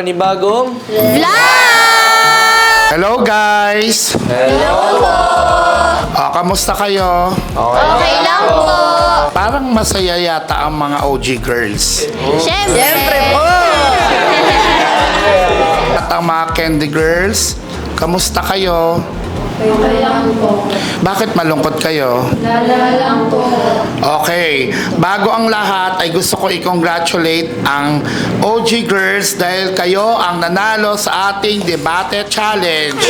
panibagong Hello guys! Ah, kamusta kayo? Okay lang po. Parang masaya yata ang mga OG girls. Siyempre. po. At ang mga candy girls, kamusta kayo? Bakit malungkot kayo? Okay. Bago ang lahat ay gusto ko i-congratulate ang OG girls dahil kayo ang nanalo sa ating debate challenge.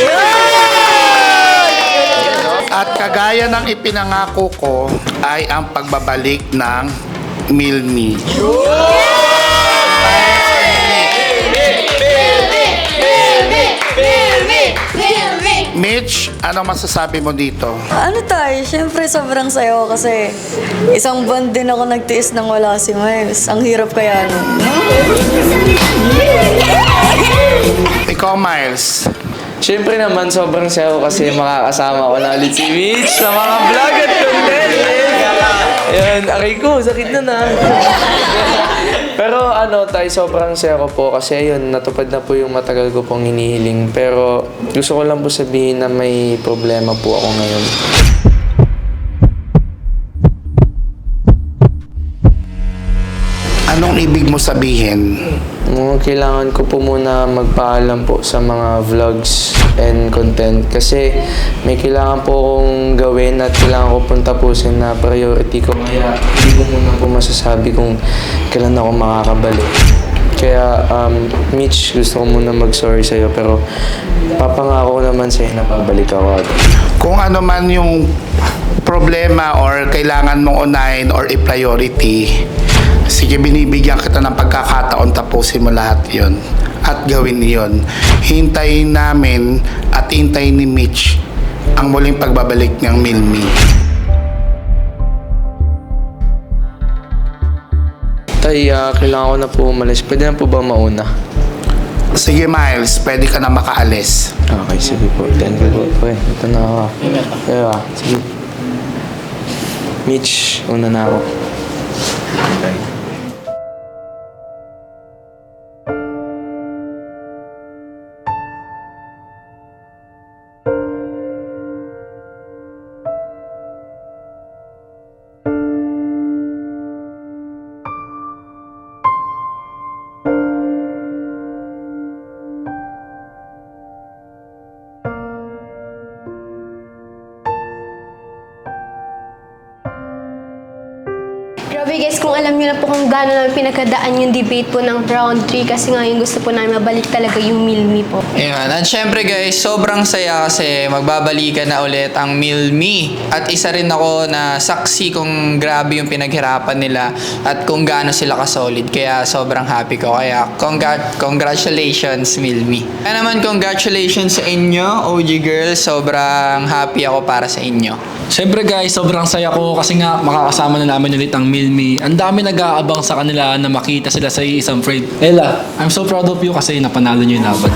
At kagaya ng ipinangako ko ay ang pagbabalik ng Milmi. Mitch, ano masasabi mo dito? Ano tayo? Siyempre sobrang sayo ko kasi isang buwan din ako nagtiis nang wala si Miles. Ang hirap kaya nun. Ikaw, Miles. Siyempre naman, sobrang saya ko kasi makakasama ko na ulit si Mitch sa mga vlog at content. Ayan, aray ko, sakit na na. Pero ano, tayo sobrang ko po kasi yun, natupad na po yung matagal ko pong hinihiling. Pero gusto ko lang po sabihin na may problema po ako ngayon. Anong ibig mo sabihin? Mga kailangan ko po muna magpaalam po sa mga vlogs and content kasi may kailangan po akong gawin at kailangan ko pong tapusin na priority ko. Kaya hindi ko muna po masasabi kung kailan ako makakabalik. Kaya, um, Mitch, gusto ko muna mag-sorry sa'yo pero papangako ko naman sa'yo na babalik ako. Kung ano man yung problema or kailangan mong unahin or i-priority, sige, binibigyan kita ng pagkakataon, tapusin mo lahat yon at gawin yon. Hintayin namin at hintayin ni Mitch ang muling pagbabalik ng Milmi. Tay, ah, kailangan ko na po umalis. Pwede na po ba mauna? Sige, Miles, pwede ka na makaalis. Okay, sige po. Thank you po. Okay, ito na ako. Kaya, sige. Mitch, una na ako. Thank you. Grabe guys, kung alam niyo na po kung gaano namin pinagkadaan yung debate po ng round 3 kasi ngayon gusto po namin mabalik talaga yung Milmi po. Ayan. At syempre guys, sobrang saya kasi magbabalikan na ulit ang Milmi. At isa rin ako na saksi kung grabe yung pinaghirapan nila at kung gaano sila kasolid. Kaya sobrang happy ko. Kaya congrat congratulations Milmi. Kaya naman congratulations sa inyo, OG girls. Sobrang happy ako para sa inyo. Siyempre guys, sobrang saya ko kasi nga makakasama na namin ulit ang Milmi. Ang dami nag-aabang sa kanila na makita sila sa isang frame. Ella, I'm so proud of you kasi napanalo niyo yung laban.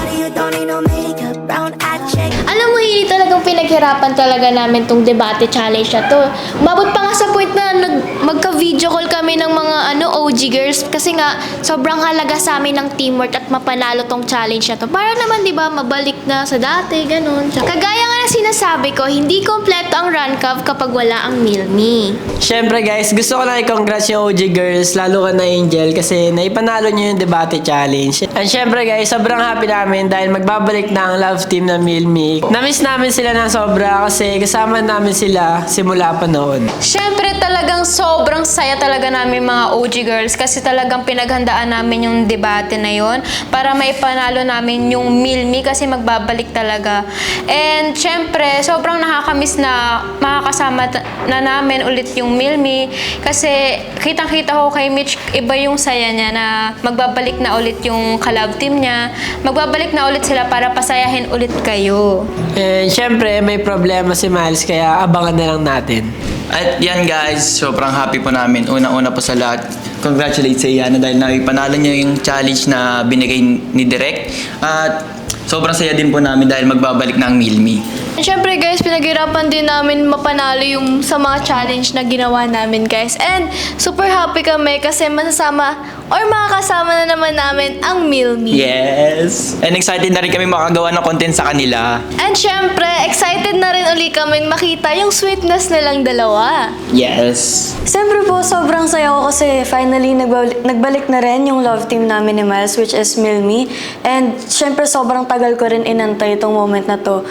Alam mo, hindi talagang pinaghirapan talaga namin tong debate challenge na to. Umabot pa nga sa point na nag, magka-video call kami ng mga ano OG girls kasi nga sobrang halaga sa amin ng teamwork at mapanalo tong challenge na to. Para naman, di ba, mabalik na sa dati, ganun. Kagaya nga na sinasabi ko, hindi kompleto ang run cup kapag wala ang Milmi. Siyempre guys, gusto ko lang i-congrats yung OG girls, lalo ka na Angel, kasi naipanalo nyo yung debate challenge. And siyempre guys, sobrang happy namin dahil magbabalik na ang love team na Milmi. Namiss namin sila ng sobra kasi kasama namin sila simula pa noon. Siyempre talagang sobrang saya talaga namin mga OG girls kasi talagang pinaghandaan namin yung debate na yon para maipanalo namin yung Milmi kasi magbabalik talaga. And siyempre, sobrang nakakamiss na makakasama na namin ulit yung Milmi kasi kitang-kita ko kay Mitch, iba yung saya niya na magbabalik na ulit yung kalab team niya. Magbabalik na ulit sila para pasayahin ulit kayo. And siyempre, may problema si Miles kaya abangan na lang natin. At yan guys, sobrang happy po namin. Una-una po sa lahat, congratulate sa Yana dahil naipanalo niya yung challenge na binigay ni Direk. At sobrang saya din po namin dahil magbabalik na ang Milmi. Siyempre guys, pinaghirapan din namin mapanalo yung sa mga challenge na ginawa namin guys. And super happy kami kasi masasama or makakasama na naman namin ang Meal Me. Yes! And excited na rin kami makagawa ng content sa kanila. And syempre, excited na rin uli kami makita yung sweetness nilang dalawa. Yes! Siyempre po, sobrang saya ko kasi finally nagbalik, nagbalik na rin yung love team namin ni Miles, which is Milmi. And siyempre, sobrang tagal ko rin inantay itong moment na to.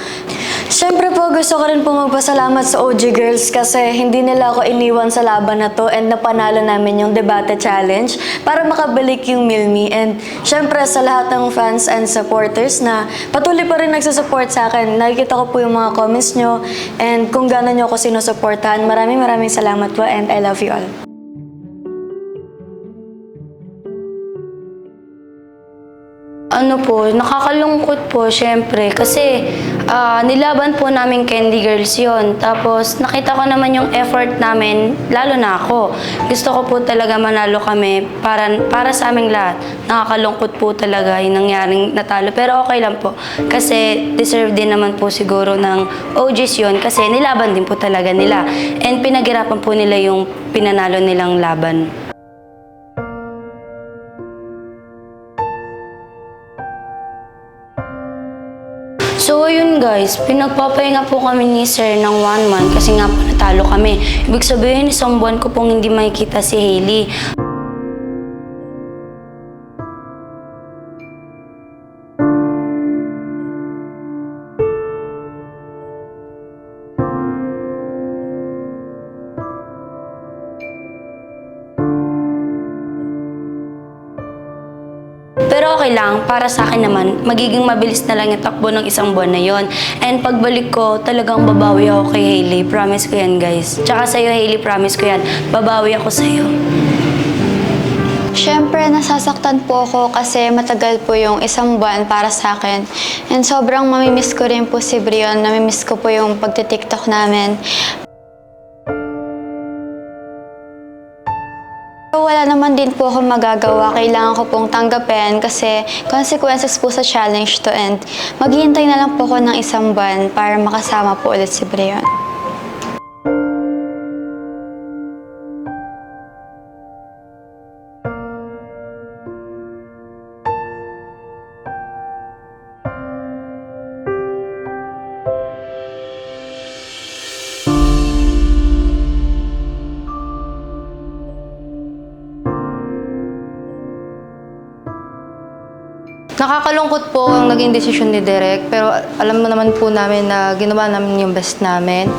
Siyempre po, gusto ko rin po magpasalamat sa OG Girls kasi hindi nila ako iniwan sa laban na to and napanalo namin yung debate challenge para makabalik yung Milmi. And siyempre sa lahat ng fans and supporters na patuloy pa rin nagsusupport sa akin. Nakikita ko po yung mga comments nyo and kung gano'n nyo ako sinusuportahan. Maraming maraming salamat po and I love you all. Ano po, nakakalungkot po syempre kasi ah, nilaban po namin Candy Girls yon. Tapos nakita ko naman yung effort namin, lalo na ako. Gusto ko po talaga manalo kami para, para sa aming lahat. Nakakalungkot po talaga yung nangyaring natalo. Pero okay lang po kasi deserve din naman po siguro ng OGs yon kasi nilaban din po talaga nila. And pinaghirapan po nila yung pinanalo nilang laban. Guys, pinagpapahinga po kami ni Sir ng one month kasi nga natalo kami. Ibig sabihin, isang buwan ko pong hindi makikita si Hailey. Para sa akin naman, magiging mabilis na lang yung takbo ng isang buwan na yon. And pagbalik ko, talagang babawi ako kay Hailey. Promise ko yan, guys. Tsaka sa'yo, Hailey, promise ko yan. Babawi ako sa'yo. Siyempre, nasasaktan po ako kasi matagal po yung isang buwan para sa akin. And sobrang mamimiss ko rin po si Brion. Namimiss ko po yung pagtitiktok namin. Naman din po ako magagawa. Kailangan ko pong tanggapin kasi consequences po sa challenge to end. Maghihintay na lang po ako ng isang buwan para makasama po ulit si Brion. Nakakalungkot po ang naging desisyon ni Derek, pero alam mo naman po namin na ginawa namin yung best namin.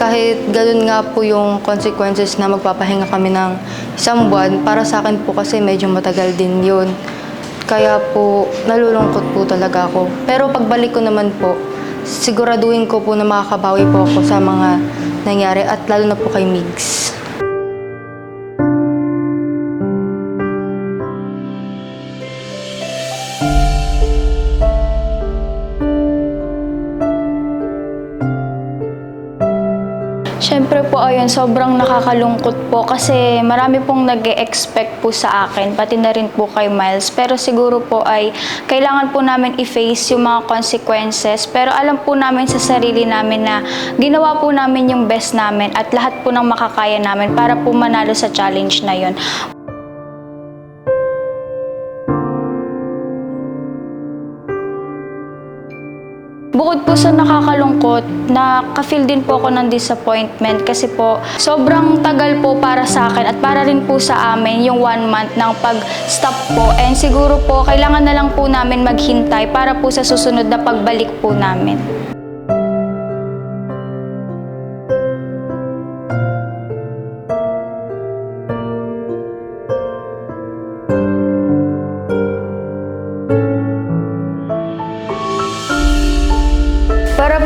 Kahit ganun nga po yung consequences na magpapahinga kami ng isang buwan, para sa akin po kasi medyo matagal din yun. Kaya po, nalulungkot po talaga ako. Pero pagbalik ko naman po, siguraduhin ko po na makakabawi po ako sa mga nangyari at lalo na po kay Migs. Po, ayun, sobrang nakakalungkot po kasi marami pong nag expect po sa akin, pati na rin po kay Miles. Pero siguro po ay kailangan po namin i-face yung mga consequences. Pero alam po namin sa sarili namin na ginawa po namin yung best namin at lahat po ng makakaya namin para po manalo sa challenge na yun. Bukod po sa nakakalungkot, nakaka-feel din po ako ng disappointment kasi po sobrang tagal po para sa akin at para rin po sa amin yung one month ng pag-stop po. And siguro po, kailangan na lang po namin maghintay para po sa susunod na pagbalik po namin.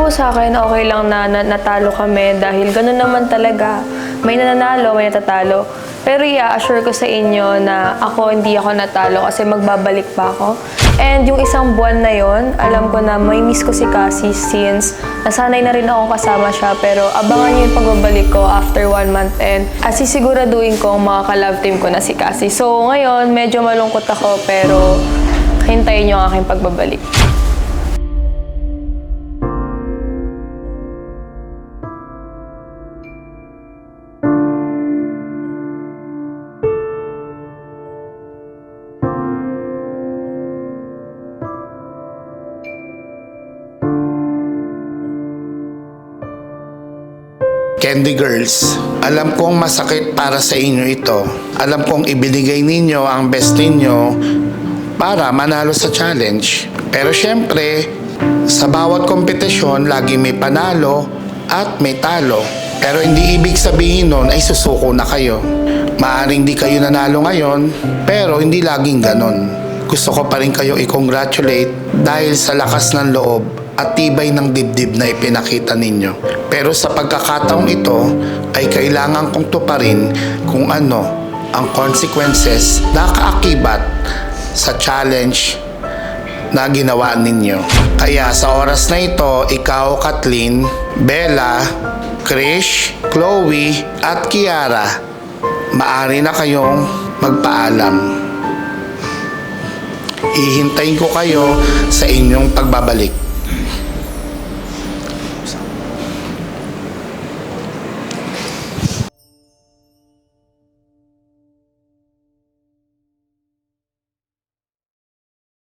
Po sa akin, okay lang na, na natalo kami dahil ganun naman talaga. May nananalo, may natatalo. Pero i-assure ko sa inyo na ako hindi ako natalo kasi magbabalik pa ako. And yung isang buwan na yon, alam ko na may miss ko si Cassie since nasanay na rin akong kasama siya. Pero abangan niyo yung pagbabalik ko after one month and at sisiguraduhin ko ang mga ka-love team ko na si Cassie. So ngayon, medyo malungkot ako pero hintayin niyo ang aking pagbabalik. Candy Girls, alam kong masakit para sa inyo ito. Alam kong ibinigay ninyo ang best ninyo para manalo sa challenge. Pero syempre, sa bawat kompetisyon, lagi may panalo at may talo. Pero hindi ibig sabihin nun ay susuko na kayo. Maaring di kayo nanalo ngayon, pero hindi laging ganon. Gusto ko pa rin kayo i-congratulate dahil sa lakas ng loob at tibay ng dibdib na ipinakita ninyo. Pero sa pagkakataong ito ay kailangan kong tuparin kung ano ang consequences na kaakibat sa challenge na ginawa ninyo. Kaya sa oras na ito, ikaw, Kathleen, Bella, Krish, Chloe, at Kiara, maari na kayong magpaalam. Hihintayin ko kayo sa inyong pagbabalik.